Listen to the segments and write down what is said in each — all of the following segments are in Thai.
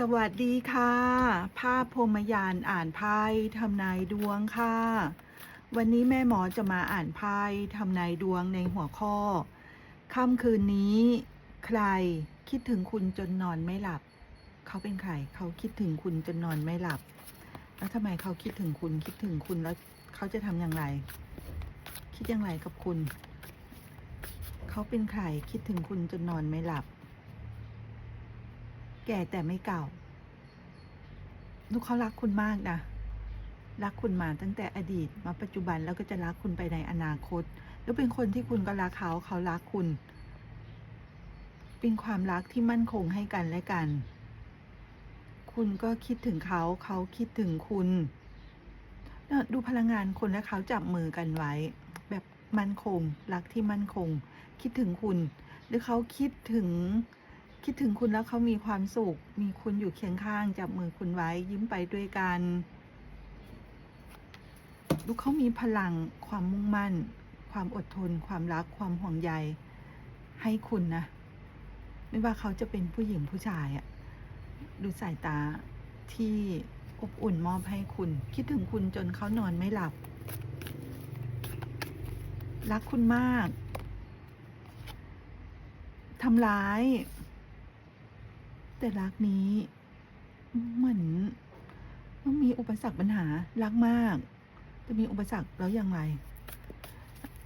สวัสดีค่ะ ภาพพรมยานอ่านไพ่ทำนายดวงค่ะ วันนี้แม่หมอจะมาอ่านไพ่ทำนายดวงในหัวข้อค่ำคืนนี้ ใครคิดถึงคุณจนนอนไม่หลับ เขาเป็นใครเขาคิดถึงคุณจนนอนไม่หลับ แล้วทำไมเขาคิดถึงคุณคิดถึงคุณแล้วเขาจะทำอย่างไร คิดอย่างไรกับคุณ เขาเป็นใครคิดถึงคุณจนนอนไม่หลับ แก่แต่ไม่เก่า ลูกเขารักคุณมากนะ รักคุณมาตั้งแต่อดีตมาปัจจุบันแล้วก็จะรักคุณไปในอนาคต แล้วเป็นคนที่คุณก็รักเขาเขารักคุณ เป็นความรักที่มั่นคงให้กันและกัน คุณก็คิดถึงเขาเขาคิดถึงคุณดูพลังงานคนและเขาจับมือกันไว้ แบบมั่นคง รักที่มั่นคง คิดถึงคุณ หรือเขาคิดถึง คิดถึงคุณแล้วเขามีความสุข มีคุณอยู่เคียงข้างจับมือคุณไว้ยิ้มไปด้วยกันดูเขามีพลังความมุ่งมั่น ความอดทน ความรักความห่วงใย ให้คุณนะ ไม่ว่าเขาจะเป็นผู้หญิงผู้ชายอะดูสายตาที่อบอุ่นมอบให้คุณ คิดถึงคุณจนเขานอนไม่หลับ รักคุณมากทำร้าย แต่รักนี้ เหมือนมันมีอุปสรรคปัญหารักมาก จะมีอุปสรรคแล้วอย่างไร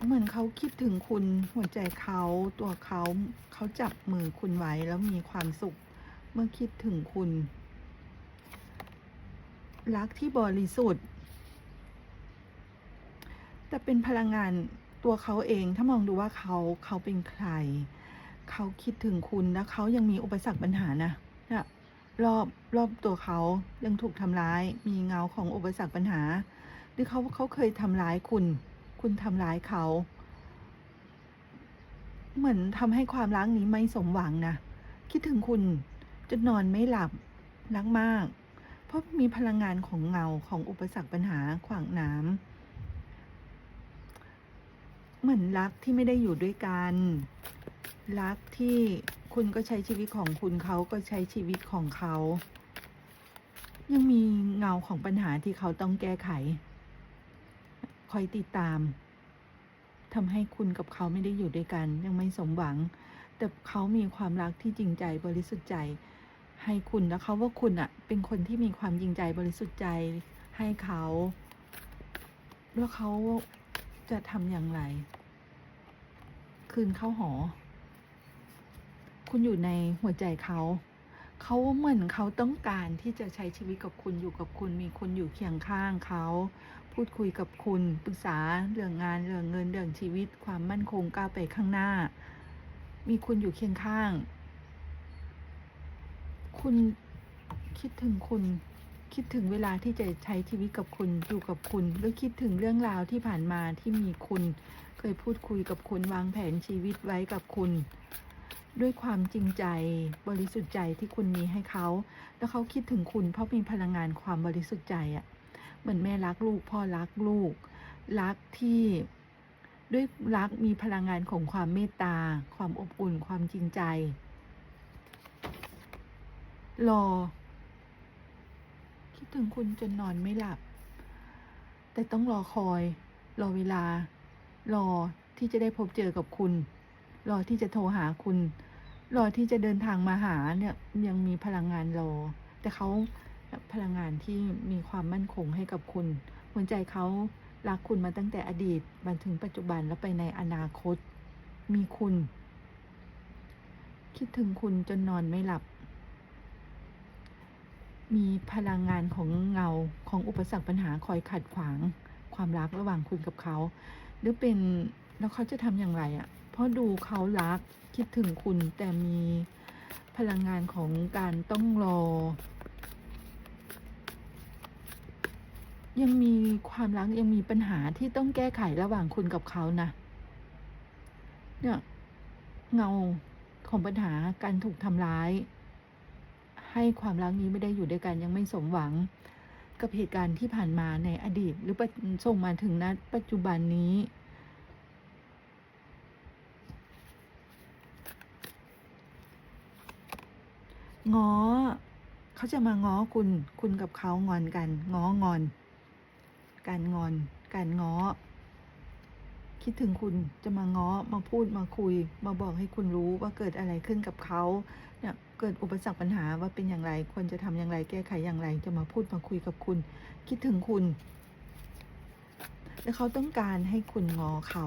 เหมือนเขาคิดถึงคุณหัวใจเขาตัวเขาเขาจับมือคุณไว้แล้วมีความสุข เมื่อคิดถึงคุณ รักที่บริสุทธิ์ แต่เป็นพลังงานตัวเขาเองถ้ามองดูว่าเขาเขาเป็นใคร เขาคิดถึงคุณแล้วเขายังมีอุปสรรคปัญหานะ นะรอบรอบตัวเขายังถูกทำร้าย มีเงาของอุปสรรคปัญหา หรือเขาเขาเคยทำร้ายคุณ คุณทำร้ายเขา เหมือนทำให้ความรักนี้ไม่สมหวังนะ คิดถึงคุณจะนอนไม่หลับรักมาก เพราะมีพลังงานของเงาของอุปสรรคปัญหาขวางน้ำ เหมือนรักที่ไม่ได้อยู่ด้วยกัน รักที่คุณก็ใช้ชีวิตของคุณเขาก็ใช้ชีวิตของเขา ยังมีเงาของปัญหาที่เขาต้องแก้ไข คอยติดตามทำให้คุณกับเขาไม่ได้อยู่ด้วยกัน ยังไม่สมหวัง แต่เขามีความรักที่จริงใจบริสุทธิ์ใจ ให้คุณแล้วเขาว่าคุณอะเป็นคนที่มีความจริงใจบริสุทธิ์ใจให้เขา แล้วเขา จะทำอย่างไร คืนเข้าหอ คุณอยู่ในหัวใจเขาเขาเหมือนเขาต้องการที่จะใช้ชีวิตกับคุณอยู่กับคุณ มีคุณอยู่เคียงข้างเขา พูดคุยกับคุณปรึกษาเรื่องงานเรื่องเงินเรื่องชีวิต ความมั่นคงก้าวไปข้างหน้า มีคุณอยู่เคียงข้าง คุณคิดถึงคุณ คิดถึงเวลาที่จะใช้ชีวิตกับคุณอยู่กับคุณ หรือคิดถึงเรื่องราวที่ผ่านมาที่มีคุณ เคยพูดคุยกับคุณวางแผนชีวิตไว้กับคุณ ด้วยความจริงใจบริสุทธิ์ใจที่คุณมีให้เขา แล้วเขาคิดถึงคุณ เพราะมีพลังงานความบริสุทธิ์ใจอะ่ะเหมือนแม่รักลูกพ่อรักลูก รักที่ด้วยรักมีพลังงานของความเมตตา ความอบอุ่นความจริงใจ รอ ถึงคุณจนนอนไม่หลับ แต่ต้องรอคอย รอเวลา รอที่จะได้พบเจอกับคุณ รอที่จะโทรหาคุณ รอที่จะเดินทางมาหาเนี่ยยังมีพลังงานรอ แต่เขาพลังงานที่มีความมั่นคงให้กับคุณหัวใจเขารักคุณมาตั้งแต่อดีตมาถึงปัจจุบันแล้วไปในอนาคต มีคุณ คิดถึงคุณจนนอนไม่หลับ มีพลังงานของเงาของอุปสรรคปัญหาคอยขัดขวาง ความรักระหว่างคุณกับเขา หรือเป็นแล้วเขาจะทำอย่างไรอะ่ะ เพราะดูเขารักคิดถึงคุณแต่มีพลังงานของการต้องรอ ยังมีความรักยังมีปัญหาที่ต้องแก้ไขระหว่างคุณกับเขานะเนี่ยเงาของปัญหาการถูกทำร้าย ให้ความรักนี้ไม่ได้อยู่ด้วยกันยังไม่สมหวัง กับเหตุการณ์ที่ผ่านมาในอดีต หรือส่งมาถึงณปัจจุบันนี้ง้อเขาจะมาง้อคุณ คุณกับเขางอนกัน ง้องอน การงอน การง้อ คิดถึงคุณจะมาง้อมาพูดมาคุย มาบอกให้คุณรู้ว่าเกิดอะไรขึ้นกับเขาเนี่ยเกิดอุปสรรคปัญหาว่าเป็นอย่างไรควรจะทำอย่างไร แก้ไขอย่างไร จะมาพูดมาคุยกับคุณ คิดถึงคุณ แล้วเขาต้องการให้คุณงอเขา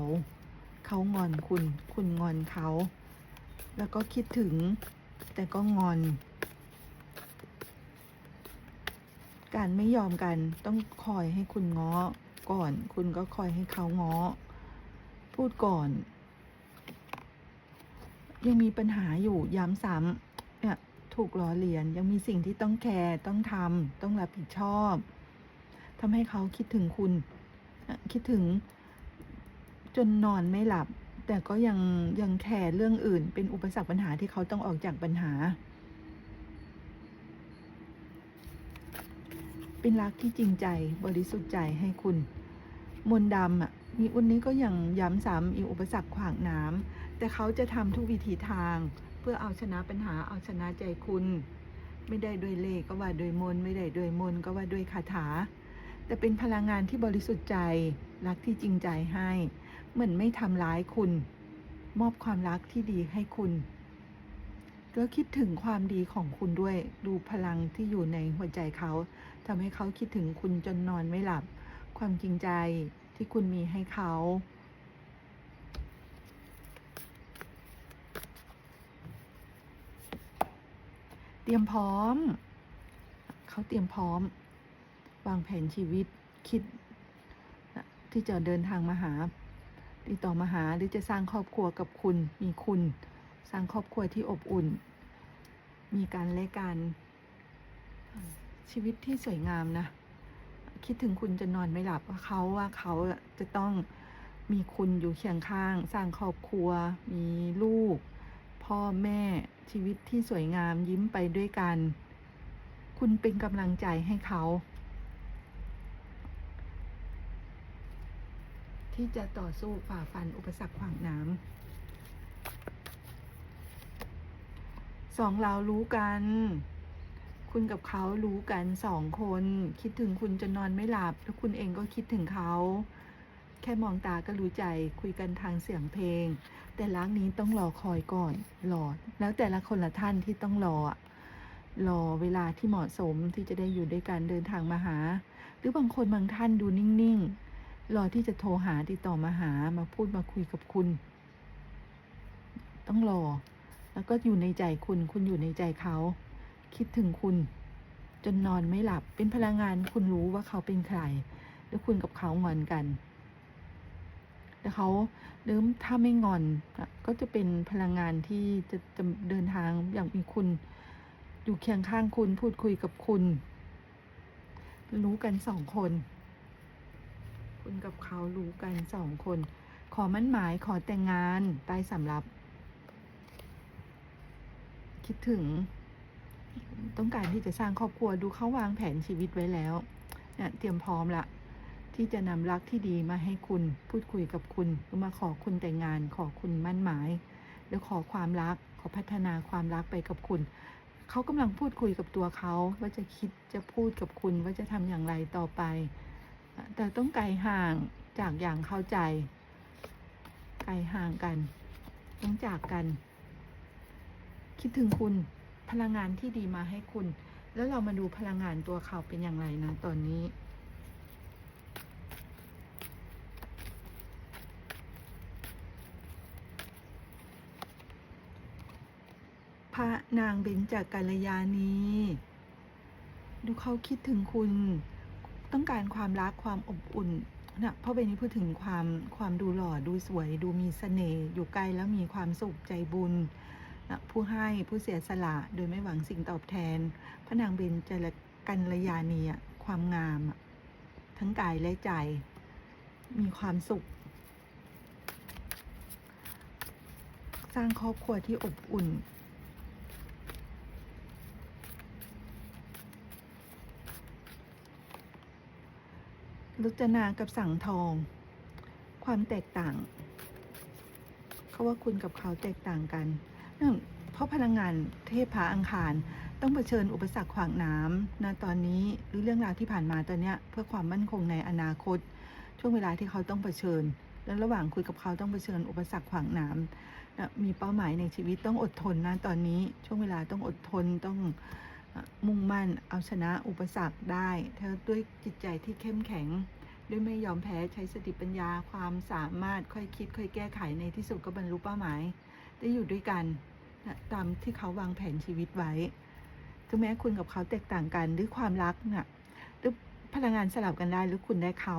เขางอนคุณ คุณงอนเขา แล้วก็คิดถึง แต่ก็งอน การไม่ยอมกันต้องคอยให้คุณง้อก่อน คุณก็คอยให้เขาง้อ พูดก่อน ยังมีปัญหาอยู่ย้ำซ้ำเนี่ยถูกล้อเลียนยังมีสิ่งที่ต้องแคร์ต้องทำต้องรับผิดชอบทำให้เขาคิดถึงคุณ คิดถึงจนนอนไม่หลับ แต่ก็ยังยังแคร์เรื่องอื่น เป็นอุปสรรคปัญหาที่เขาต้องออกจากปัญหา เป็นรักที่จริงใจบริสุทธิ์ใจให้คุณ มนดำอะ มีอุนนี้ก็ยังย้ำซ้ำอีอุปสรรคขวางน้ำแต่เขาจะทำทุกวิธีทาง เพื่อเอาชนะปัญหาเอาชนะใจคุณ ไม่ได้ด้วยเลขก็ว่าด้วยมนไม่ได้ด้วยมนก็ว่าด้วยคาถา แต่เป็นพลังงานที่บริสุทธิ์ใจ รักที่จริงใจให้ เหมือนไม่ทำร้ายคุณ มอบความรักที่ดีให้คุณก็คิดถึงความดีของคุณด้วย ดูพลังที่อยู่ในหัวใจเขาทำให้เขาคิดถึงคุณจนนอนไม่หลับ ความจริงใจ ที่คุณมีให้เขา เตรียมพร้อม เขาเตรียมพร้อม วางแผนชีวิตคิด ที่จะเดินทางมาหาติดต่อมาหาหรือจะสร้างครอบครัวกับคุณ มีคุณ สร้างครอบครัวที่อบอุ่น มีการและการชีวิตที่สวยงามนะ คิดถึงคุณจะนอนไม่หลับว่าเขาว่าเขาจะต้องมีคุณอยู่เคียงข้าง สร้างครอบครัว มีลูก พ่อแม่ชีวิตที่สวยงามยิ้มไปด้วยกัน คุณเป็นกำลังใจให้เขา ที่จะต่อสู้ฝ่าฟันอุปสรรคขวางน้ำสองเรารู้กัน คุณกับเขารู้กันสองคน คิดถึงคุณจนนอนไม่หลับ แล้วคุณเองก็คิดถึงเขา แค่มองตาก็รู้ใจคุยกันทางเสียงเพลง แต่ล้างนี้ต้องรอคอยก่อนรอแล้วแต่ละคนละท่านที่ต้องรอรอเวลาที่เหมาะสมที่จะได้อยู่ด้วยกันเดินทางมาหา หรือบางคนบางท่านดูนิ่งๆ รอที่จะโทรหาติดต่อมาหามาพูดมาคุยกับคุณ ต้องรอ แล้วก็อยู่ในใจคุณคุณอยู่ในใจเขา คิดถึงคุณ จนนอนไม่หลับเป็นพลังงานคุณรู้ว่าเขาเป็นใคร แล้วคุณกับเขางอนกัน แล้วเขาหรือถ้าไม่งอนก็จะเป็นพลังงานที่จะจะเดินทางอย่างมีคุณ อยู่เคียงข้างคุณพูดคุยกับคุณ รู้กันสองคน คุณกับเขารู้กันสองคน ขอมั่นหมายขอแต่งงานใต้สำรับ คิดถึง ต้องการที่จะสร้างครอบครัวดูเขาวางแผนชีวิตไว้แล้วเนี่ยเตรียมพร้อมละที่จะนำรักที่ดีมาให้คุณพูดคุยกับคุณหรือมาขอคุณแต่งงาน ขอคุณมั่นหมายแล้วขอความรักขอพัฒนาความรักไปกับคุณ เขากำลังพูดคุยกับตัวเขาว่าจะคิดจะพูดกับคุณว่าจะทำอย่างไรต่อไป แต่ต้องไกลห่างจากอย่างเข้าใจ ไกลห่างกัน ต้องจากกัน คิดถึงคุณ พลังงานที่ดีมาให้คุณ แล้วเรามาดูพลังงานตัวเขาเป็นอย่างไรนะตอนนี้พระนางเบญจกัลยาณีดูเขาคิดถึงคุณ ต้องการความรักความอบอุ่นนะเพราะเบนนี้พูดถึงความความดูหล่อดูสวย ดูมีเสน่ห์อยู่ใกล้แล้วมีความสุขใจบุญ ผู้ให้ผู้เสียสละโดยไม่หวังสิ่งตอบแทน พระนางเบญจกัลยาณีอะความงาม ทั้งกายและใจ มีความสุข สร้างครอบครัวที่อบอุ่นรจนากับสังทอง ความแตกต่าง เขาว่าคุณกับเขาแตกต่างกัน นั่นพราะพลังงานเทพพระอังคาร ต้องเผชิญอุปสรรคขวางน้ำนะตอนนี้หรือเรื่องราวที่ผ่านมาตอนเนี้ยเพื่อความมั่นคงในอนาคต ช่วงเวลาที่เขาต้องเผชิญ แล้วระหว่างคุยกับเขาต้องเผชิญอุปสรรคขวางน้ำนะมีเป้าหมายในชีวิตต้องอดทนนะตอนนี้ช่วงเวลาต้องอดทนต้องมุ่งมั่นเอาชนะอุปสรรคได้เธอด้วยจิตใจที่เข้มแข็ง ด้วยไม่ยอมแพ้ใช้สติปัญญาความสามารถค่อยคิด ค่อยแก้ไขในที่สุดก็บรรลุเป้าหมาย ได้อยู่ด้วยกัน นะตามที่เขาวางแผนชีวิตไว้ถึงแม้คุณกับเขาแตกต่างกันหรือความรักน่ะหรือพลังงานสลับกันได้หรือคุณได้เขา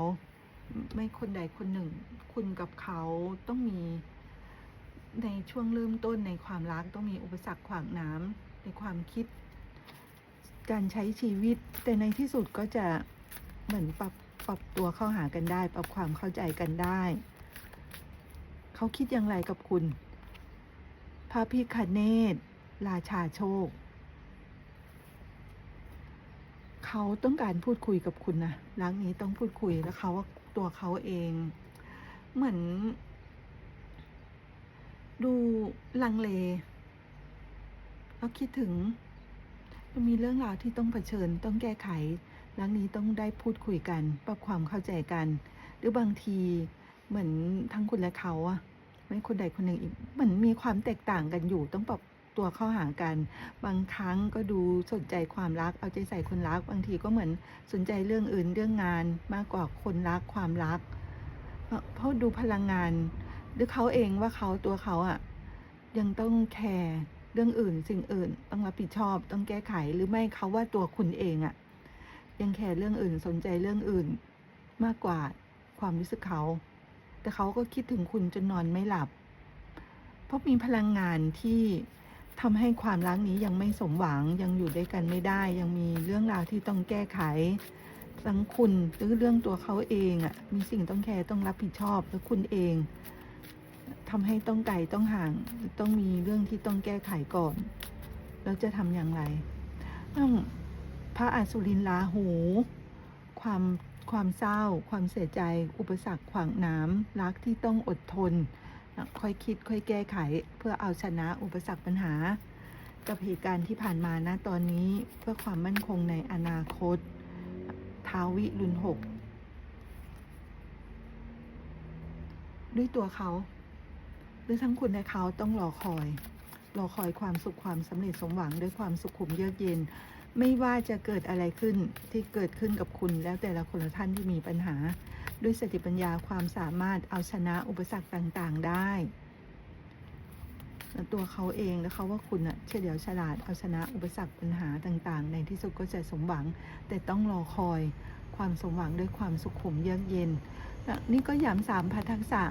ไม่คนใดคนหนึ่ง คุณกับเขาต้องมีในช่วงเริ่มต้นในความรักต้องมีอุปสรรคขวางน้ำในความคิด การใช้ชีวิต แต่ในที่สุดก็จะเหมือนปรับปรับตัวเข้าหากันได้ ปรับความเข้าใจกันได้ เขาคิดอย่างไรกับคุณ พระพิคเนตราชาโชค เขาต้องการพูดคุยกับคุณนะรักนี้ต้องพูดคุยแล้วเขาว่าตัวเขาเอง เหมือน ดูลังเลแล้วคิดถึงมันมีเรื่องราวที่ต้องเผชิญต้องแก้ไขรักนี้ต้องได้พูดคุยกัน ปรับความเข้าใจกัน หรือบางทีเหมือนทั้งคุณและเขาอะ ไม่คนใดคนหนึ่งอีกเหมือนมีความแตกต่างกันอยู่ ต้องปรับตัวเข้าหากัน บางครั้งก็ดูสนใจความรักเอาใจใส่คนรัก บางทีก็เหมือนสนใจเรื่องอื่นเรื่องงานมากกว่าคนรักความรักเพราะเพราะดูพลังงาน หรือเขาเองว่าเขาตัวเขาอะยังต้องแคร์เรื่องอื่นสิ่งอื่น ต้องรับผิดชอบต้องแก้ไขหรือไม่เขาว่าตัวคุณเองอะยังแคร์เรื่องอื่นสนใจเรื่องอื่นมากกว่าความรู้สึกเขา แต่เขาก็คิดถึงคุณจนนอนไม่หลับ เพราะมีพลังงานที่ทำให้ความรักนี้ยังไม่สมหวังยังอยู่ด้วยกันไม่ได้ ยังมีเรื่องราวที่ต้องแก้ไขทั้งคุณหรือเรื่องตัวเขาเองอะ่ะมีสิ่งต้องแคร์ต้องรับผิดชอบแล้วคุณเองทำให้ต้องไกลต้องห่าง ต้องมีเรื่องที่ต้องแก้ไขก่อนแล้วจะทำอย่างไรต้องพระอสุรินทร์ลาหู ความ ความเศร้า ความเสียใจ อุปสรรคขวางน้ำรักที่ต้องอดทน ค่อยคิดค่อยแก้ไข เพื่อเอาชนะอุปสรรคปัญหา กับเหตุการณ์ที่ผ่านมานะตอนนี้เพื่อความมั่นคงในอนาคต ท้าววิรุณหกด้วยตัวเขา หรือทั้งคุณและเขาต้องรอคอย รอคอยความสุขความสำเร็จสมหวังด้วยความสุขุมเยือกเย็น ไม่ว่าจะเกิดอะไรขึ้นที่เกิดขึ้นกับคุณแล้วแต่ละคนละท่านที่มีปัญหา ด้วยสติปัญญาความสามารถเอาชนะอุปสรรคต่างๆได้ตัวเขาเองและเขาว่าคุณอะเฉลียวฉลาดเอาชนะอุปสรรคปัญหาต่างๆ ในที่สุดก็จะสมหวัง แต่ต้องรอคอยความสมหวังด้วยความสุขุมเยือกเย็น นี่ก็ย้ำสามพัททักษะ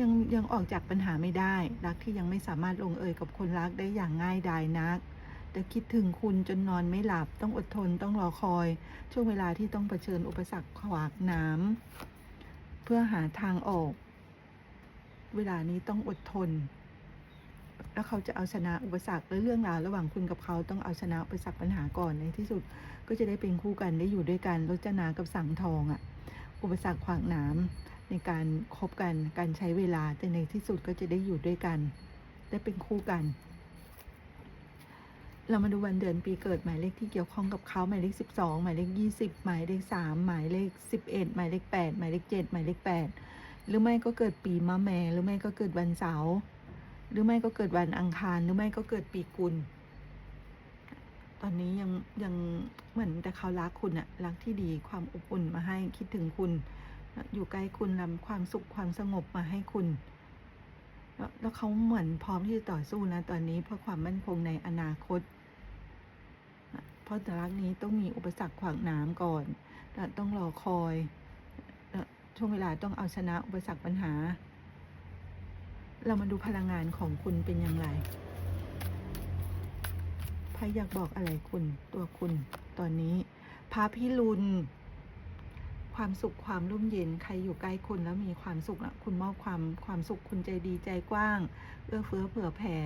ยังยังออกจากปัญหาไม่ได้ รักที่ยังไม่สามารถลงเอยกับคนรักได้อย่างง่ายดายนัก แต่คิดถึงคุณจนนอนไม่หลับต้องอดทนต้องรอคอย ช่วงเวลาที่ต้องเผชิญอุปสรรคขวากน้ำเพื่อหาทางออก เวลานี้ต้องอดทน แล้วเขาจะเอาชนะอุปสรรคและเรื่องราวระหว่างคุณกับเขาต้องเอาชนะอุปสรรคปัญหาก่อนในที่สุด ก็จะได้เป็นคู่กันได้อยู่ด้วยกันรจนากับสังทองอะ่ะ อุปสรรคขวางน้ำในการคบกันการใช้เวลาแต่ในที่สุดก็จะได้อยู่ด้วยกัน ได้เป็นคู่กัน เรามาดูวันเดือนปีเกิดหมายเลขที่เกี่ยวข้องกับเขาหมายเลขสิบสองหมายเลขยี่สิบหมายเลขสามหมายเลขสิบเอ็ดหมายเลขแปดหมายเลขเจ็ดหมายเลขแปดหรือไม่ก็เกิดปีมะแม่ หรือไม่ก็เกิดวันเสาร์หรือไม่ก็เกิดวันอังคาร หรือไม่ก็เกิดปีกุล ตอนนี้ยังยังเหมือนแต่เขารักคุณอะรักที่ดีความอบอุ่นมาให้คิดถึงคุณ อยู่ใกล้คุณนำความสุขความสงบมาให้คุณ แล้วเขาเหมือนพร้อมที่จะต่อสู้นะตอนนี้เพื่อความมั่นคงในอนาคต เพราะแต่รักนี้ต้องมีอุปสรรคขวางน้ำก่อนต้องรอคอยช่วงเวลาต้องเอาชนะอุปสรรคปัญหา เรามาดูพลังงานของคุณเป็นอย่างไรพายอยากบอกอะไรคุณตัวคุณตอนนี้พระพิรุณ ความสุขความร่มเย็นใครอยู่ใกล้คุณแล้วมีความสุขนะคุณมอบความความสุขคุณใจดีใจกว้าง เอื้อเฟื้อเผื่อแผ่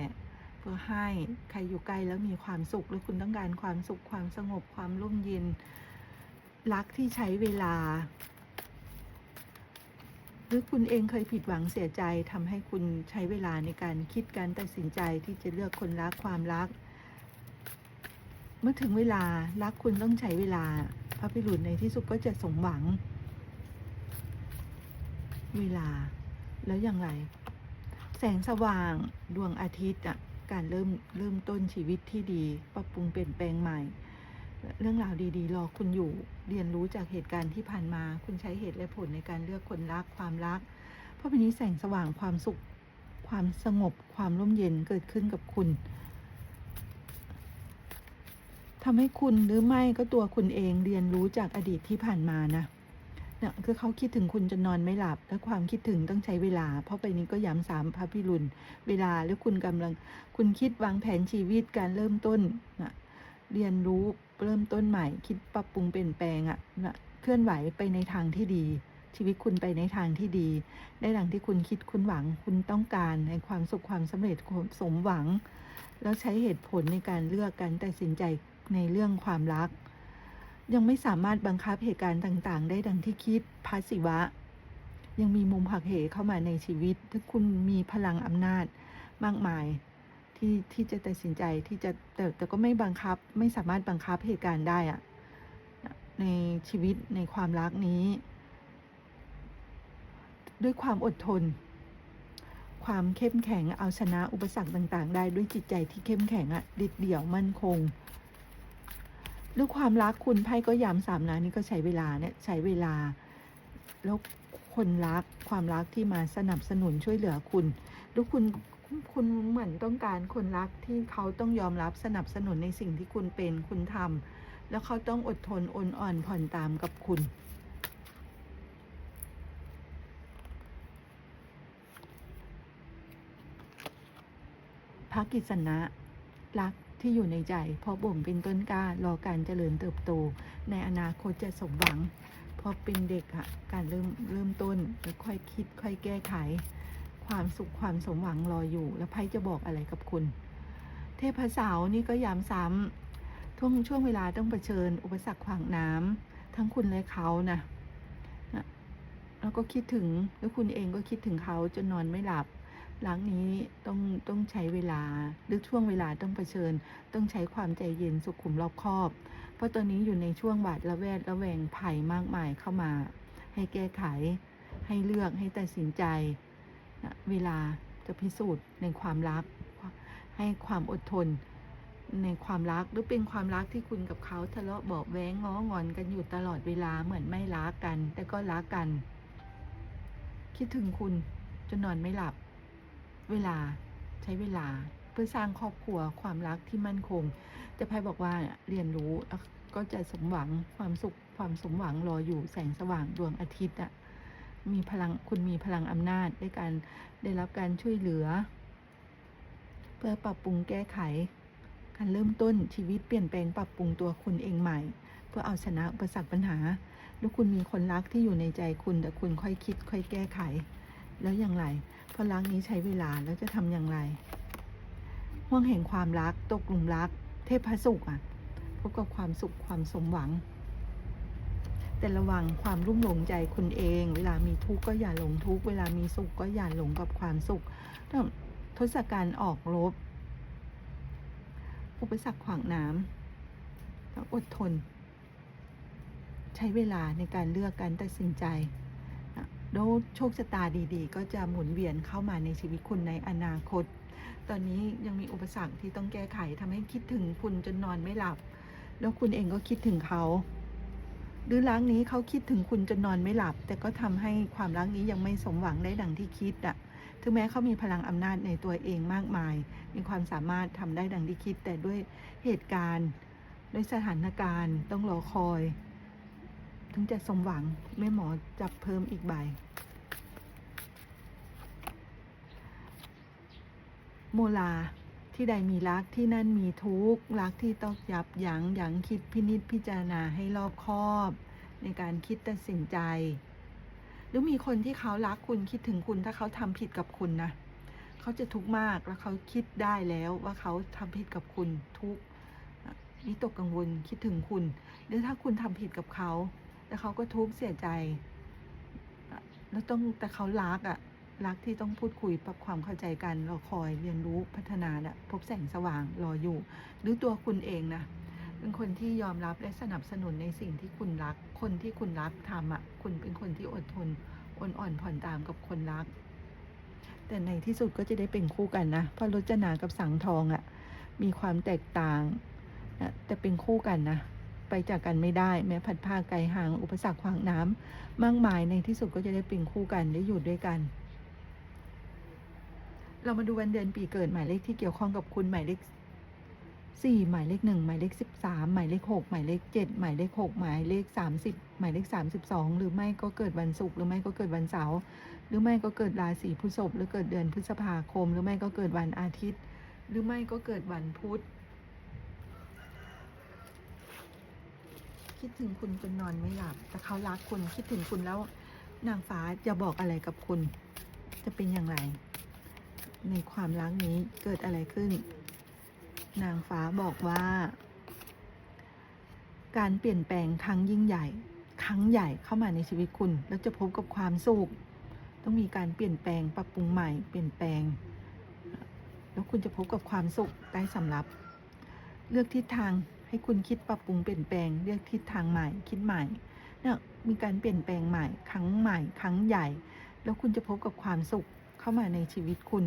เพื่อให้ใครอยู่ใกล้แล้วมีความสุข หรือคุณต้องการความสุขความสงบความร่มเย็น รักที่ใช้เวลา หรือคุณเองเคยผิดหวังเสียใจทำให้คุณใช้เวลาในการคิดการตัดสินใจที่จะเลือกคนรักความรัก เมื่อถึงเวลารักคุณต้องใช้เวลา พระพิรุณในที่สุดก็จะสมหวัง เวลาแล้วอย่างไร แสงสว่างดวงอาทิตย์อะการเริ่มเริ่มต้นชีวิตที่ดี ปรับปรุงเปลี่ยนแปลงใหม่ เรื่องราวดีๆ รอคุณอยู่ เรียนรู้จากเหตุการณ์ที่ผ่านมา คุณใช้เหตุและผลในการเลือกคนรักความรัก เพราะเป็นนี้แสงสว่างความสุข ความสงบ ความร่มเย็นเกิดขึ้นกับคุณ ทำให้คุณหรือไม่ก็ตัวคุณเองเรียนรู้จากอดีตที่ผ่านมานะเนี่ยคือเขาคิดถึงคุณจนนอนไม่หลับ และความคิดถึงต้องใช้เวลา เพราะไปนี้ก็ย้ำสามพระพิรุณเวลาแล้วคุณกำลัง คุณคิดวางแผนชีวิตการเริ่มต้นนะเรียนรู้เริ่มต้นใหม่ คิดปรับปรุงเปลี่ยนแปลงอะ่ะนะเคลื่อนไหวไปในทางที่ดี ชีวิตคุณไปในทางที่ดี ได้ดังที่คุณคิดคุณหวัง คุณต้องการในความสุขความสำเร็จสมหวัง แล้วใช้เหตุผลในการเลือกการตัดสินใจ ในเรื่องความรัก ยังไม่สามารถบังคับเหตุการณ์ต่างๆ ได้ดังที่คิดพาสิวะ ยังมีมุมหักเหเข้ามาในชีวิตถ้าคุณมีพลังอำนาจมากมายที่ที่จะตัดสินใจที่จะแต่แต่ก็ไม่บังคับไม่สามารถบังคับเหตุการณ์ได้อะในชีวิตในความรักนี้ ด้วยความอดทน ความเข้มแข็งเอาชนะอุปสรรคต่าง ๆ ได้ด้วยจิตใจที่เข้มแข็งอะเด็ดเดี่ยวมั่นคง ด้วความรักคุณไพ่ก็ย้ำสามนะนี่ก็ใช้เวลาเนี่ยใช้เวลา แล้วคนรักความรักที่มาสนับสนุนช่วยเหลือคุณแล้วคุณคุณเหมือนต้องการคนรักที่เขาต้องยอมรับสนับสนุนในสิ่งที่คุณเป็นคุณทำแล้วเขาต้องอดทนอดอ่อนผ่อนตามกับคุณ พระกิษณะรัก ที่อยู่ในใจ เพราะบ่มเป็นต้นกล้ารอการเจริญเติบโต ในอนาคตจะสมหวังพราะเป็นเด็กอะการเริ่มเริ่มต้นแล้วค่อยคิดค่อยแก้ไข ความสุขความสมหวังรออยู่ แล้วไพ่จะบอกอะไรกับคุณ เทพสาวนี่ก็ย้ำซ้ำช่วงช่วงเวลาต้องเผชิญ อุปสรรคขวางน้ำทั้งคุณและเขานะนะแล้วก็คิดถึงแล้วคุณเองก็คิดถึงเขาจนนอนไม่หลับ หลังนี้ต้องต้องใช้เวลาหรือช่วงเวลาต้องเผชิญ ต้องใช้ความใจเย็นสุขุมรอบคอบ เพราะตอนนี้อยู่ในช่วงบาดระแวดระแวงภัยมากมายเข้ามา ให้แก้ไข ให้เลือกให้ตัดสินใจนะเวลาจะพิสูจน์ในความรัก ให้ความอดทน ในความรักหรือเป็นความรักที่คุณกับเขาทะเลาะเบาแว้งง้องอนกันอยู่ตลอดเวลาเหมือนไม่รักกัน แต่ก็รักกัน คิดถึงคุณจนนอนไม่หลับ เวลาใช้เวลาเพื่อสร้างครอบครัวความรักที่มั่นคงจะไพ่บอกว่าเรียนรู้ก็จะสมหวังความสุขความสมหวังรออยู่แสงสว่างดวงอาทิตย์อะมีพลังคุณมีพลังอำนาจในการได้รับการช่วยเหลือ เพื่อปรับปรุงแก้ไข การเริ่มต้นชีวิตเปลี่ยนแปลงปรับปรุงตัวคุณเองใหม่ เพื่อเอาชนะอุปสรรคปัญหา แล้วคุณมีคนรักที่อยู่ในใจคุณแต่คุณค่อยคิด ค่อยแก้ไข แล้วอย่างไรเพราะรักนี้ใช้เวลาแล้วจะทำอย่างไรห่วงแห่งความรักตกหลุมรัก เทพสุขอะพบกับความสุขความสมหวัง แต่ระวังความรุ่มหลงใจคุณเอง เวลามีทุกข์ก็อย่าหลงทุกข์เวลามีสุขก็อย่าหลงกับความสุขต้องทศกัณฐ์ออกรบอุปสรรคขวางน้ำต้องอดทน ใช้เวลาในการเลือกการตัดสินใจ แล้วโชคชะตาดีๆ ก็จะหมุนเวียนเข้ามาในชีวิตคุณในอนาคต ตอนนี้ยังมีอุปสรรคที่ต้องแก้ไขทำให้คิดถึงคุณจนนอนไม่หลับ แล้วคุณเองก็คิดถึงเขาหรือรักนี้เขาคิดถึงคุณจนนอนไม่หลับ แต่ก็ทำให้ความรักนี้ยังไม่สมหวังได้ดังที่คิดอะถึงแม้เขามีพลังอำนาจในตัวเองมากมาย มีความสามารถทำได้ดังที่คิด แต่ด้วยเหตุการณ์ ด้วยสถานการณ์ ต้องรอคอย ถึงจะสมหวัง แม่หมอจับเพิ่มอีกใบ โมลาที่ใดมีรักที่นั่นมีทุกข์รักที่ต้องยับยั้งยั้งคิดพินิจพิจารณาให้รอบคอบ ในการคิดตัดสินใจ หรือมีคนที่เขารักคุณคิดถึงคุณถ้าเขาทำผิดกับคุณนะเขาจะทุกข์มากแล้วเขาคิดได้แล้วว่าเขาทำผิดกับคุณทุกข์วิตกกังวลคิดถึงคุณ หรือถ้าคุณทำผิดกับเขา แล้วเขาก็ทุกข์เสียใจ แล้วต้องแต่เขารักอะรักที่ต้องพูดคุยปรับความเข้าใจกันรอคอยเรียนรู้พัฒนาน่ะพบแสงสว่างรออยู่ หรือตัวคุณเองนะเป็นคนที่ยอมรับและสนับสนุนในสิ่งที่คุณรัก คนที่คุณรักทำอะคุณเป็นคนที่อดทนอ่อนอ่อนผ่อนตามกับคนรัก แต่ในที่สุดก็จะได้เป็นคู่กันนะเพราะรจนากับสังทองอะ มีความแตกต่างนะแต่เป็นคู่กันนะ ไปจากกันไม่ได้ แม้พัดผ้าไกลห่างอุปสรรคขวางน้ำมากมายในที่สุดก็จะได้เป็นคู่กันได้อยู่ด้วยกัน เรามาดูวันเดือนปีเกิดหมายเลขที่เกี่ยวข้องกับคุณหมายเลขสี่หมายเลขหนึ่งหมายเลขสิบสามหมายเลขหกหมายเลขเจ็ดหมายเลขหกหมายเลขสามสิบหมายเลขสามสิบสองหรือไม่ก็เกิดวันศุกร์หรือไม่ก็เกิดวันเสาร์หรือไม่ก็เกิดราศีพฤษภหรือเกิดเดือนพฤษภาคม หรือไม่ก็เกิดวันอาทิตย์ หรือไม่ก็เกิดวันพุธ คิดถึงคุณจนนอนไม่หลับ แต่เขารักคุณคิดถึงคุณแล้ว นางฟ้าจะบอกอะไรกับคุณ จะเป็นอย่างไร ในความรักนี้เกิดอะไรขึ้น นางฟ้าบอกว่า การเปลี่ยนแปลงครั้งยิ่งใหญ่ ครั้งใหญ่เข้ามาในชีวิตคุณ แล้วจะพบกับความสุขต้องมีการเปลี่ยนแปลงปรับปรุงใหม่เปลี่ยนแปลง แล้วคุณจะพบกับความสุขได้สำหรับ เลือกทิศทาง ให้คุณคิดปรับปรุงเปลี่ยนแปลงเลือกทิศทางใหม่ คิดใหม่เนี่ยมีการเปลี่ยนแปลงใหม่ ครั้งใหม่ ครั้งใหญ่ แล้วคุณจะพบกับความสุขเข้ามาในชีวิตคุณ